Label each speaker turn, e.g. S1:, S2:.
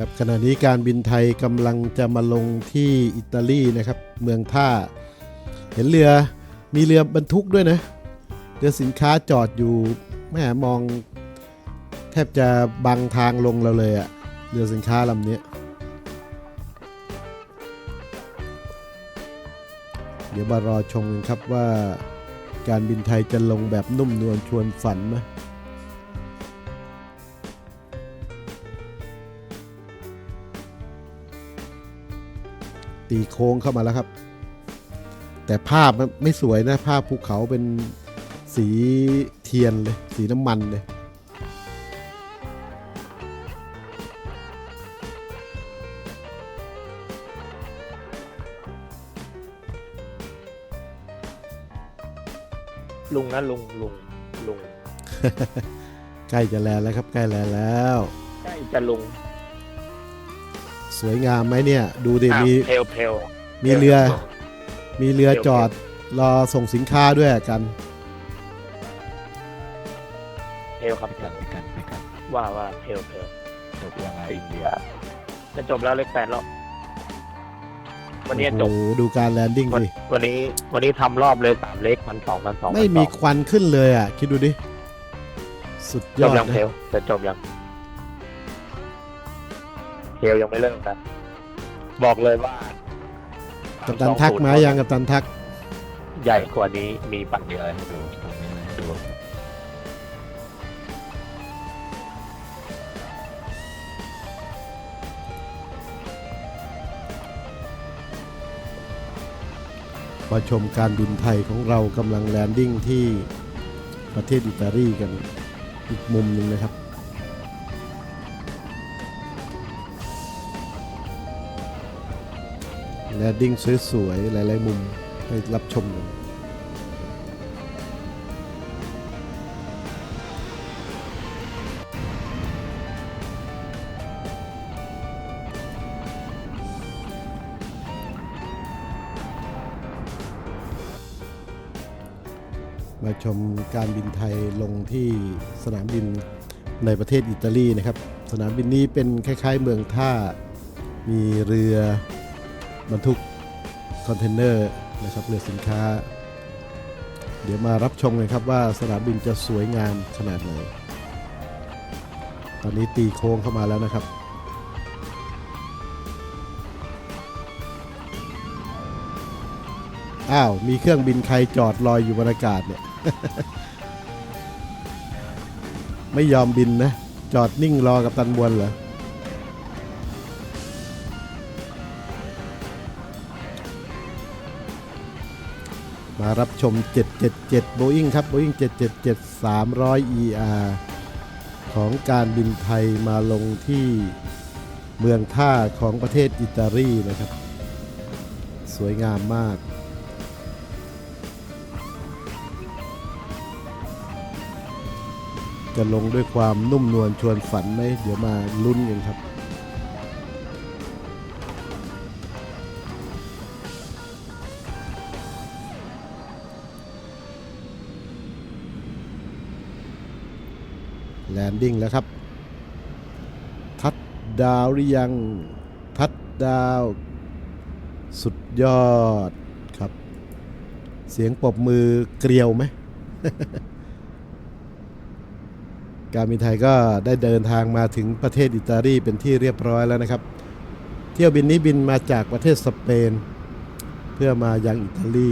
S1: ครับขณะนี้การบินไทยกำลังจะมาลงที่อิตาลีนะครับ เมืองท่า เห็นเรือมีเรือบรรทุกด้วยนะ เรือสินค้าจอดอยู่แม่มองแทบจะบังทางลงเราเลยอะเรือสินค้าลำนี้เดี๋ยวมารอชมกันครับว่าการบินไทยจะลงแบบนุ่มนวลชวนฝันไหม ตีโค้งเข้ามาแล้วครับ แต่ภาพมันไม่สวยนะ ภาพภูเขาเป็นสีเทียนเลย สีน้ำมันเลย
S2: ลุงนะลุงลุงลุง
S1: ใกล้จะแลนแล้วครับ ใกล้แลนแล้ว
S2: ใช่จะลุง
S1: สวยงามไหมเนี่ย ดูดิ
S2: อ้าว
S1: มี
S2: เพลวเพลว
S1: มีเรือ มีเรือจอดรอส่งสินค้าด้วยกัน
S2: เพลวครับ
S3: ไปกันไปกันไปกัน
S2: ว่าว่าเพลวเพลว
S3: จบยังไงอินเดีย
S2: จะจบแล้วเลขแปดแล้ววันนี้จ
S1: โอ้
S2: บ
S1: โหดูการแลนดิ้ง
S2: วัน
S1: ดิ
S2: วันนี้วันนี้ทำรอบเลยสามเลขพันสองพันสอง
S1: ไม่มีควันขึ้นเลยอะ คิดดูดิ สุดย
S2: จ
S1: อบด
S2: ยังเพล
S1: นะ
S2: วจะจบยัง เพลวยังไม่เริ่มกันบอกเลยว่า
S1: กับตันทักมายังกับตันทัก
S2: ใหญ่กว่านี้มีปัญ
S3: มี
S2: ญา
S3: อะไรให้ดูตรงนี้เลยให้ดู
S1: มาชมการบินไทยของเรากำลังแลนดิ้งที่ประเทศอิตาลีกันอีกมุมหนึ่งนะครับ แลนดิ้งสวยๆ หลาย ๆ มุมให้รับชมกันมาชมการบินไทยลงที่สนามบินในประเทศอิตาลีนะครับ สนามบินนี้เป็นคล้าย ๆ เมืองท่า มีเรือ บรรทุกคอนเทนเนอร์นะครับเรือสินค้า เดี๋ยวมารับชมกันครับว่าสนามบินจะสวยงามขนาดไหน ตอนนี้ตีโค้งเข้ามาแล้วนะครับอ้าว มีเครื่องบินใครจอดลอยอยู่บนอากาศเนี่ย ไม่ยอมบินนะ จอดนิ่งรอกับตันบวนเหรอ มารับชม 777 Boeing ครับ Boeing 777 300 ER ของการบินไทยมาลงที่เมืองท่าของประเทศอิตาลีนะครับ สวยงามมาก จะลงด้วยความนุ่มนวลชวนฝันไหม เดี๋ยวมาลุ้นกันครับ แลนดิ้งแล้วครับ ทัดดาวหรือยัง ทัดดาว สุดยอดครับ เสียงปรบมือเกลียวไหม การบินไทยก็ได้เดินทางมาถึงประเทศอิตาลีเป็นที่เรียบร้อยแล้วนะครับ เที่ยวบินนี้บินมาจากประเทศสเปน เพื่อมายังอิตาลี